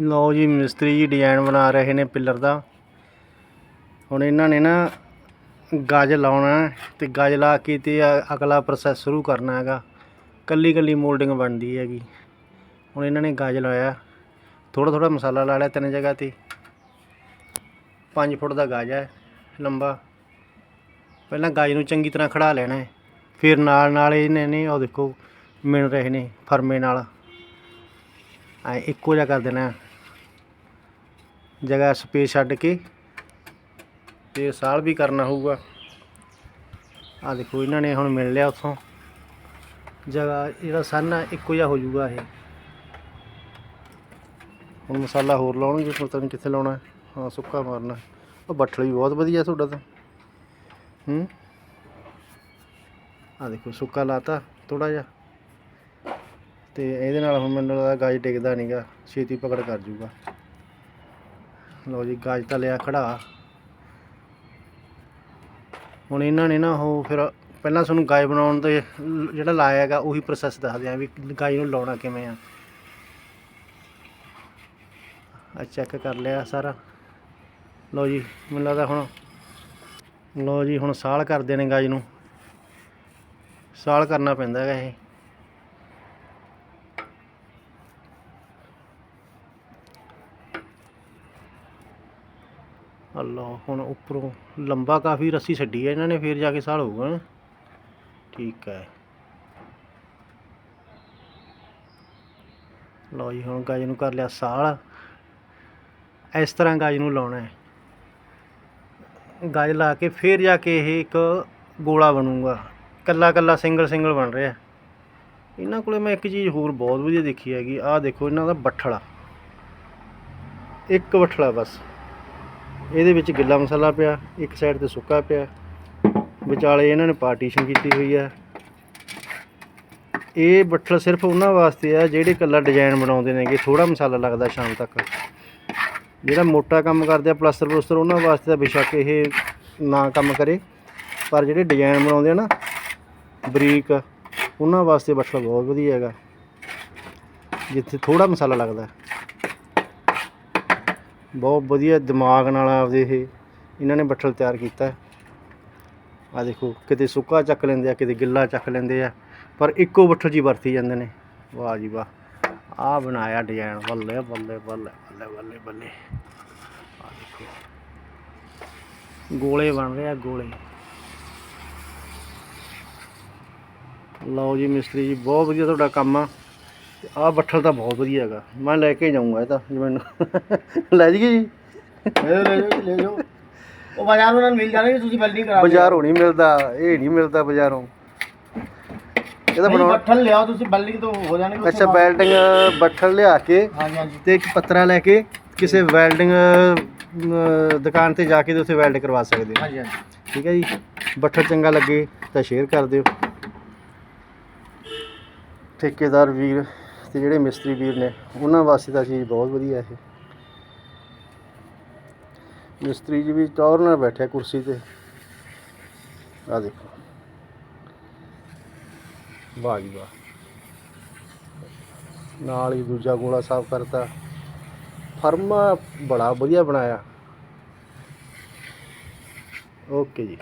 ਲਓ ਜੀ, ਮਿਸਤਰੀ ਜੀ ਡਿਜ਼ਾਈਨ ਬਣਾ ਰਹੇ ਨੇ ਪਿੱਲਰ ਦਾ। ਹੁਣ ਇਹਨਾਂ ਨੇ ਨਾ ਗਜ ਲਾਉਣਾ ਹੈ ਤੇ ਗਜ ਲਾ ਕੇ ਤੇ ਅਗਲਾ ਪ੍ਰੋਸੈਸ ਸ਼ੁਰੂ ਕਰਨਾ ਹੈਗਾ। ਕੱਲੀ ਕੱਲੀ ਮੋਲਡਿੰਗ ਬਣਦੀ ਹੈਗੀ। ਹੁਣ ਇਹਨਾਂ ਨੇ ਗਜ ਲਾਇਆ। ਥੋੜਾ ਥੋੜਾ ਮਸਾਲਾ ਲਾ ਲਿਆ ਤਿੰਨ ਜਗ੍ਹਾ ਤੇ। 5 ਫੁੱਟ ਦਾ ਗਜ ਹੈ, ਲੰਬਾ। ਪਹਿਲਾਂ ਗਜ ਨੂੰ ਚੰਗੀ ਤਰ੍ਹਾਂ ਖੜਾ ਲੈਣਾ ਹੈ। ਫਿਰ ਨਾਲ ਨਾਲ ਇਹਨੇ ਨੇ ਉਹ ਦੇਖੋ ਮਿਣ ਰਹੇ ਨੇ ਫਰਮੇ ਨਾਲ। ਐ ਇੱਕੋ ਜਿਹਾ ਕਰ ਦੇਣਾ। ਜਗ੍ਹਾ ਸਪੇਸ ਛੱਡ ਕੇ ਤੇ ਸਾਲ ਵੀ ਕਰਨਾ ਹੋਊਗਾ। ਆ ਦੇਖੋ, ਇਹਨਾਂ ਨੇ ਹੁਣ ਮਿਲ ਲਿਆ ਉੱਥੋਂ। ਜਗ੍ਹਾ ਜਿਹੜਾ ਸਨ ਆ ਇੱਕੋ ਜਿਹਾ ਹੋ ਜਾਊਗਾ ਇਹ। ਹੁਣ ਮਸਾਲਾ ਹੋਰ ਲਾਉਣਗੇ ਪਤਾ ਨਹੀਂ ਕਿੱਥੇ ਲਾਉਣਾ? ਹਾਂ, ਸੁੱਕਾ ਮਾਰਨਾ। ਉਹ ਬੱਠਲ ਵੀ ਬਹੁਤ ਵਧੀਆ ਤੁਹਾਡਾ ਤਾਂ। ਹੂੰ? ਆ ਦੇਖੋ, ਸੁੱਕਾ ਲਾਤਾ ਥੋੜਾ ਜਿਹਾ। ਤੇ ਇਹਦੇ ਨਾਲ ਹੁਣ ਮੈਨੂੰ ਲੱਗਦਾ ਗਾਜ ਟਿਕਦਾ ਨਹੀਂਗਾ ਛੇਤੀ ਪਕੜ ਕਰ ਜੂਗਾ। ਲਓ ਜੀ, ਗਾਜ ਤਾਂ ਲਿਆ ਖੜਾ। ਹੁਣ ਇਹਨਾਂ ਨੇ ਨਾ ਉਹ ਫਿਰ ਪਹਿਲਾਂ ਤੁਹਾਨੂੰ ਗਾਜ ਬਣਾਉਣ ਦੇ ਜਿਹੜਾ ਲਾਇਆ ਹੈਗਾ ਉਹੀ ਪ੍ਰੋਸੈਸ ਦੱਸਦੇ ਆ ਵੀ ਗਾਜ ਨੂੰ ਲਾਉਣਾ ਕਿਵੇਂ ਆ। ਆ ਚੈੱਕ ਕਰ ਲਿਆ ਸਾਰਾ। ਲਓ ਜੀ, ਮੈਨੂੰ ਲੱਗਦਾ ਹੁਣ ਲਓ ਜੀ, ਹੁਣ ਸਾਲ ਕਰਦੇ ਨੇ ਗਾਜ ਨੂੰ। ਸਾਲ ਕਰਨਾ ਪੈਂਦਾ ਹੈਗਾ ਇਹ। ਅੱਲਾ, ਹੁਣ ਉੱਪਰੋਂ ਲੰਬਾ ਕਾਫੀ ਰੱਸੀ ਛੱਡੀ ਹੈ, ਇਹਨਾਂ ਨੇ ਫੇਰ ਜਾ ਕੇ ਸਾਲ ਹੋਊਗਾ ਨਾ। ਠੀਕ ਹੈ। ਲਓ ਜੀ, ਹੁਣ ਗਾਜ ਨੂੰ ਕਰ ਲਿਆ ਸਾਲ ਇਸ ਤਰ੍ਹਾਂ ਗਾਜ ਨੂੰ ਲਾਉਣਾ ਹੈ। ਗਾਜ ਲਾ ਕੇ ਫੇਰ ਜਾ ਕੇ ਇਹ ਇੱਕ ਗੋਲਾ ਬਣੂਗਾ। ਕੱਲਾ ਕੱਲਾ ਸਿੰਗਲ ਸਿੰਗਲ ਬਣ ਰਿਹਾ। ਇਹਨਾਂ ਕੋਲੇ ਮੈਂ ਇੱਕ ਚੀਜ਼ ਹੋਰ ਬਹੁਤ ਵਧੀਆ ਦੇਖੀ ਹੈਗੀ। ਆਹ ਦੇਖੋ, ਇਹਨਾਂ ਦਾ ਬੱਠਲਾ। ਇੱਕ ਬੱਠਲਾ ਬਸ। ਇਹਦੇ ਵਿੱਚ ਗਿੱਲਾ ਮਸਾਲਾ ਪਿਆ, ਇੱਕ ਸਾਈਡ ਤੇ ਸੁੱਕਾ ਪਿਆ। ਵਿਚਾਲੇ ਇਹਨਾਂ ਨੇ ਪਾਰਟੀਸ਼ਨ ਕੀਤੀ ਹੋਈ ਆ। ਇਹ ਬੱਠਲ ਸਿਰਫ ਉਹਨਾਂ ਵਾਸਤੇ ਆ ਜਿਹੜੇ ਕੱਲਾ ਡਿਜ਼ਾਈਨ ਬਣਾਉਂਦੇ ਨੇਗੇ ਥੋੜਾ ਮਸਾਲਾ ਲੱਗਦਾ ਸ਼ਾਮ ਤੱਕ। ਜਿਹੜਾ ਮੋਟਾ ਕੰਮ ਕਰਦੇ ਆ ਪਲਸਤਰ ਪਲਸਤਰ ਉਹਨਾਂ ਵਾਸਤੇ ਤਾਂ ਬੇਸ਼ੱਕ ਇਹ ਨਾ ਕੰਮ ਕਰੇ। ਪਰ ਜਿਹੜੇ ਡਿਜ਼ਾਈਨ ਬਣਾਉਂਦੇ ਆ ਨਾ, ਬਰੀਕ, ਉਹਨਾਂ ਵਾਸਤੇ ਬੱਠਲ ਬਹੁਤ ਵਧੀਆ ਹੈਗਾ। ਜਿੱਥੇ ਥੋੜਾ ਮਸਾਲਾ ਲੱਗਦਾ। ਬਹੁਤ ਵਧੀਆ ਦਿਮਾਗ ਨਾਲ ਆਪਦੇ ਇਹ, ਇਹਨਾਂ ਨੇ ਬੱਠਲ ਤਿਆਰ ਕੀਤਾ। ਆ ਦੇਖੋ, ਕਿਤੇ ਸੁੱਕਾ ਚੱਕ ਲੈਂਦੇ ਆ, ਕਿਤੇ ਗਿੱਲਾ ਚੱਕ ਲੈਂਦੇ ਆ, ਪਰ ਇੱਕੋ ਬੱਠਲ ਜੀ ਵਰਤੀ ਜਾਂਦੇ ਨੇ। ਵਾਹ ਜੀ ਵਾਹ ਆ ਬਣਾਇਆ ਡਿਜ਼ਾਈਨ ਬੱਲੇ ਬੱਲੇ ਬੱਲੇ ਬੱਲੇ ਬੱਲੇ ਬੱਲੇ। ਆ ਦੇਖੋ, ਗੋਲੇ ਬਣ ਰਹੇ ਆ, ਗੋਲੇ। ਲਓ ਜੀ ਮਿਸਤਰੀ ਜੀ, ਬਹੁਤ ਵਧੀਆ ਤੁਹਾਡਾ ਕੰਮ ਆ। ਆ ਬੱਠਲ ਤਾਂ ਬਹੁਤ ਵਧੀਆ ਹੈਗਾ। ਮੈਂ ਲੈ ਕੇ ਜਾਊਂਗਾ ਇਹ ਤਾਂ ਜੀ ਮੈਨੂੰ ਲੈ ਜੀ। ਲੈ ਜਾਓ ਲੈ ਜਾਓ ਲੈ ਜਾਓ। ਉਹ ਬਾਜ਼ਾਰੋਂ ਨਾਲ ਮਿਲ ਜਾਣਗੇ ਤੁਸੀਂ ਵੈਲਡਿੰਗ ਕਰਾ ਦਿਓ। ਬਾਜ਼ਾਰੋਂ ਨਹੀਂ ਮਿਲਦਾ ਇਹ ਨਹੀਂ ਮਿਲਦਾ ਬਾਜ਼ਾਰੋਂ। ਇਹ ਤਾਂ ਨਹੀਂ, ਬਣਾਉਣ ਬੱਠਲ ਲਿਆਓ ਤੁਸੀਂ ਵੈਲਡਿੰਗ ਤੋਂ ਹੋ ਜਾਣਗੇ ਉਸ ਅੱਛਾ ਬਾਅਦ। ਵੈਲਡਿੰਗ ਬੱਠਲ ਲਿਆ ਕੇ ਹਾਂਜੀ ਹਾਂਜੀ। ਤੇ ਇੱਕ ਪੱਤਰਾ ਲੈ ਕੇ ਕਿਸੇ ਵੈਲਡਿੰਗ ਦੁਕਾਨ ਤੇ ਜਾ ਕੇ ਤੇ ਉੱਥੇ ਵੈਲਡ ਕਰਵਾ ਸਕਦੇ ਹੋ। ਹਾਂਜੀ ਹਾਂਜੀ। ਠੀਕ ਹੈ ਜੀ? ਬੱਠਲ ਚੰਗਾ ਲੱਗੇ ਤਾਂ ਸ਼ੇਅਰ ਕਰ ਦਿਓ। ਠੇਕੇਦਾਰ ਵੀਰ ਤੇ ਜਿਹੜੇ ਮਿਸਤਰੀ ਵੀਰ ਨੇ, ਉਹਨਾਂ ਵਾਸਤੇ ਤਾਂ ਚੀਜ਼ ਬਹੁਤ ਵਧੀਆ ਇਹ। ਮਿਸਤਰੀ ਜੀ ਵੀ ਟੌਰ ਨਾਲ ਬੈਠਿਆ ਕੁਰਸੀ ਤੇ। ਆ ਦੇਖੋ। ਵਾਹ ਜੀ ਵਾਹ। ਨਾਲ ਹੀ ਦੂਜਾ ਗੋਲਾ ਸਾਫ਼ ਕਰਤਾ। ਫਰਮਾ ਬੜਾ ਵਧੀਆ ਬਣਾਇਆ। ਓਕੇ ਜੀ।